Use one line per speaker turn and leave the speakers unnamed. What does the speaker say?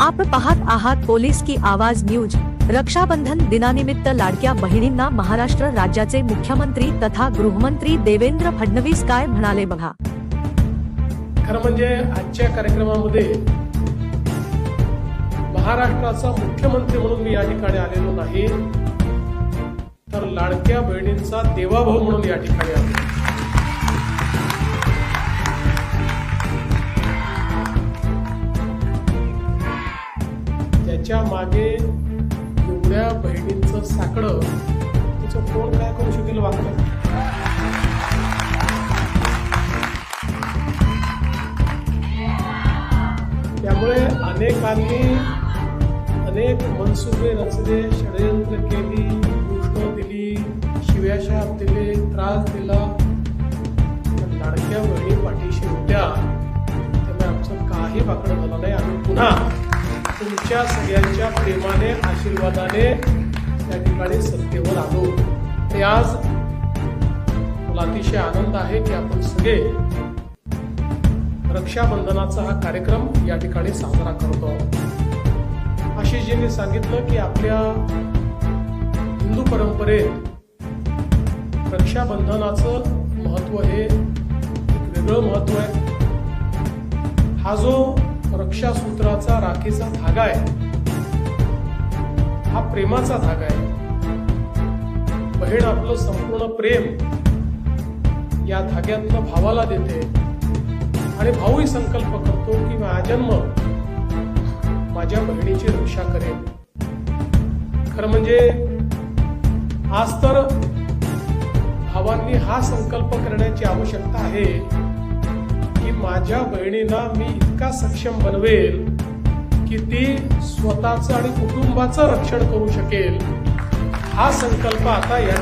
आप पाहत आहात पोलीस की आवाज न्यूज. रक्षाबंधन दिनानिमित्त लाडक्या बहिणींना महाराष्ट्र राज्याचे मुख्यमंत्री तथा गृहमंत्री देवेंद्र फडणवीस काय म्हणाले बघा.
खरं म्हणजे आजच्या कार्यक्रमामध्ये महाराष्ट्राचा मुख्यमंत्री म्हणून मी या ठिकाणी आलेलो नाही. तर लाडक्या बहिणींचा देवाभाऊ म्हणून या ठिकाणी आलो त्याच्यामागे एवढ्या बहिणींचं साकडं तिचं कोण काय करू शकेल वागतं त्यामुळे अनेकांनी अनेक मनसुबे रचले षडयंत्र केली घोषणा दिली शिव्याशाप दिले त्रास दिला. लाडक्या बहिणी पाठीशी होत्या त्यामुळे आमचं काही वाकडं झालं नाही. आम्ही पुन्हा तुमच्या सगळ्यांच्या प्रेमाने आशीर्वादाने त्या ठिकाणी सत्तेवर आलो. ते आज मला अतिशय आनंद आहे की आपण सगळे रक्षाबंधनाचा हा कार्यक्रम या ठिकाणी साजरा करतो आशिषजींनी सांगितलं की आपल्या हिंदू परंपरेत रक्षाबंधनाचं महत्त्व हे वेगळं महत्त्व आहे. हा जो रक्षासूत्राचा राखेचा धागा आहे. हा प्रेमाचा धागा आहे. बहीण आपलं संपूर्ण प्रेम या धाग्यातनं भावाला देते. आणि भाऊही संकल्प करतो की आजन्म माझ्या बहिणीची रक्षा करेल. खरं म्हणजे आज तर भावांनी हा संकल्प करण्याची आवश्यकता आहे. माझ्या बहिणीला मी इतका सक्षम बनवेल की ती स्वतःचं आणि कुटुंबाचं रक्षण करू शकेल. हा संकल्प आता या